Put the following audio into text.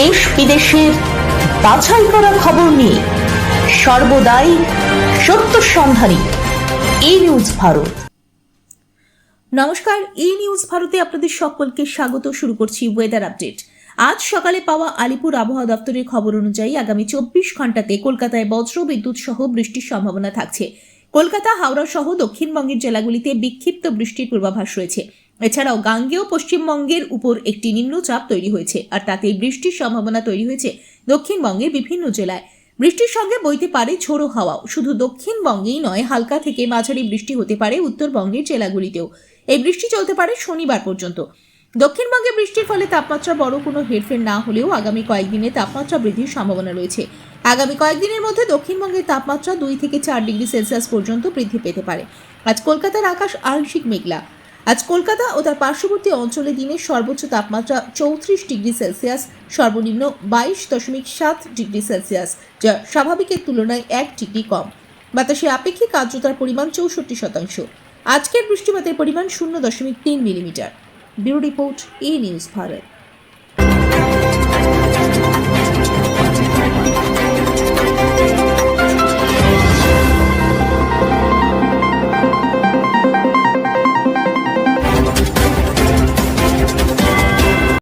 দেশ বিদেশের বাছাই করা খবর নিয়ে সর্বদাই সত্য সন্ধানী এই নিউজ ভারত। নমস্কার এই নিউজ ভারতে আপনাদের সকলকে স্বাগত। শুরু করছি ওয়েদার আপডেট আজ সকালে পাওয়া আলিপুর আবহাওয়া দপ্তরের খবর অনুযায়ী আগামী চব্বিশ ঘন্টাতে কলকাতায় বজ্র, বিদ্যুৎ সহ বৃষ্টির সম্ভাবনা থাকছে। কলকাতা, হাওড়া সহ দক্ষিণবঙ্গের জেলাগুলিতে বিক্ষিপ্ত বৃষ্টির পূর্বাভাস রয়েছে। এছাড়াও গাঙ্গেয় পশ্চিমবঙ্গের উপর একটি নিম্নচাপ তৈরি হয়েছে, আর তাতে বৃষ্টির সম্ভাবনা তৈরি হয়েছে দক্ষিণবঙ্গের বিভিন্ন জেলায়। বৃষ্টির সঙ্গে বইতে পারে ঝোড়ো হাওয়াও, শুধু দক্ষিণবঙ্গেই নয়, হালকা থেকে মাঝারি বৃষ্টি হতে পারে উত্তরবঙ্গের জেলাগুলিতেও। এই বৃষ্টি চলতে পারে শনিবার পর্যন্ত। দক্ষিণবঙ্গে বৃষ্টির ফলে তাপমাত্রা বড় কোনো হেরফের না হলেও আগামী কয়েকদিনে তাপমাত্রা বৃদ্ধির সম্ভাবনা রয়েছে। আগামী কয়েকদিনের মধ্যে দক্ষিণবঙ্গের তাপমাত্রা দুই থেকে চার ডিগ্রি সেলসিয়াস পর্যন্ত বৃদ্ধি পেতে পারে। আজ কলকাতার আকাশ আংশিক মেঘলা। আজ কলকাতা ও তার পার্শ্ববর্তী অঞ্চলে দিনের সর্বোচ্চ তাপমাত্রা চৌত্রিশ ডিগ্রি সেলসিয়াস, সর্বনিম্ন বাইশ দশমিক সাত ডিগ্রি সেলসিয়াস, যা স্বাভাবিকের তুলনায় এক ডিগ্রি কম। বাতাসে আপেক্ষিক আর্দ্রতার পরিমাণ চৌষট্টি শতাংশ। আজকের বৃষ্টিপাতের পরিমাণ শূন্য দশমিক তিন millimetre. Bureau report A news Bharat.